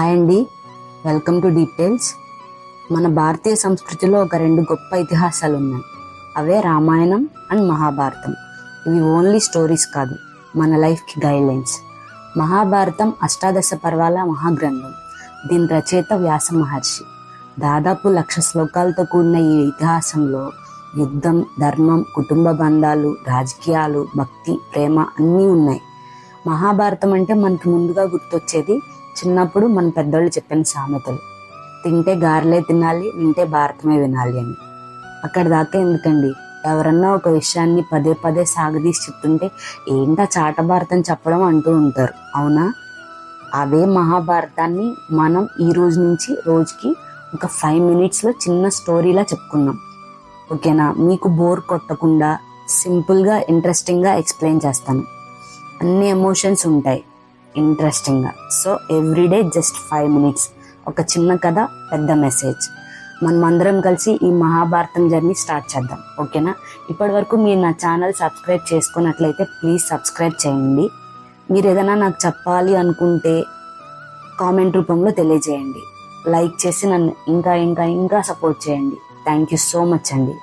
Hi అండి. Welcome to details మన భారతీయ సంస్కృతిలో ఒక రెండు గొప్ప ఇతిహాసాలు ఉన్నాయి అవే రామాయణం అండ్ మహాభారతం. ఇవి ఓన్లీ స్టోరీస్ కాదు మన లైఫ్కి గైడ్లైన్స్ మహాభారతం అష్టాదశ పర్వాల మహాగ్రంథం. దీని రచయిత వ్యాస మహర్షి. దాదాపు లక్ష శ్లోకాలతో కూడిన ఈ ఇతిహాసంలో యుద్ధం ధర్మం కుటుంబ బంధాలు రాజకీయాలు భక్తి ప్రేమ అన్నీ ఉన్నాయి. మహాభారతం అంటే మనకి ముందుగా గుర్తొచ్చేది చిన్నప్పుడు మన పెద్దోళ్ళు చెప్పిన సామెతలు. తింటే గారెలే తినాలి వింటే భారతమే వినాలి అని. అక్కడ దాకా ఎందుకండి? ఎవరన్నా ఒక విషయాన్ని పదే పదే సాగదీసి చెప్తుంటే ఏంటా చాట భారతం చెప్పడం అంటూ ఉంటారు. అవునా? అదే మహాభారతాన్ని మనం ఈ రోజు నుంచి రోజుకి ఒక ఫైవ్ మినిట్స్లో చిన్న స్టోరీలా చెప్పుకున్నాం. ఓకేనా? మీకు బోర్ కొట్టకుండా సింపుల్గా ఇంట్రెస్టింగ్గా ఎక్స్ప్లెయిన్ చేస్తాను. అన్ని ఎమోషన్స్ ఉంటాయి. ఇంట్రెస్టింగ్గా. So everyday just five minutes. ఒక చిన్న కథ పెద్ద మెసేజ్. మనం అందరం కలిసి ఈ మహాభారతం జర్నీ స్టార్ట్ చేద్దాం. ఓకేనా? ఇప్పటి వరకు మీరు నా ఛానల్ సబ్స్క్రైబ్ చేసుకున్నట్లయితే ప్లీజ్ సబ్స్క్రైబ్ చేయండి. మీరు ఏదైనా నాకు చెప్పాలి అనుకుంటే కామెంట్ రూపంలో తెలియజేయండి. లైక్ చేసి నన్ను ఇంకా ఇంకా ఇంకా సపోర్ట్ చేయండి. థ్యాంక్ యూ సో మచ్ అండి.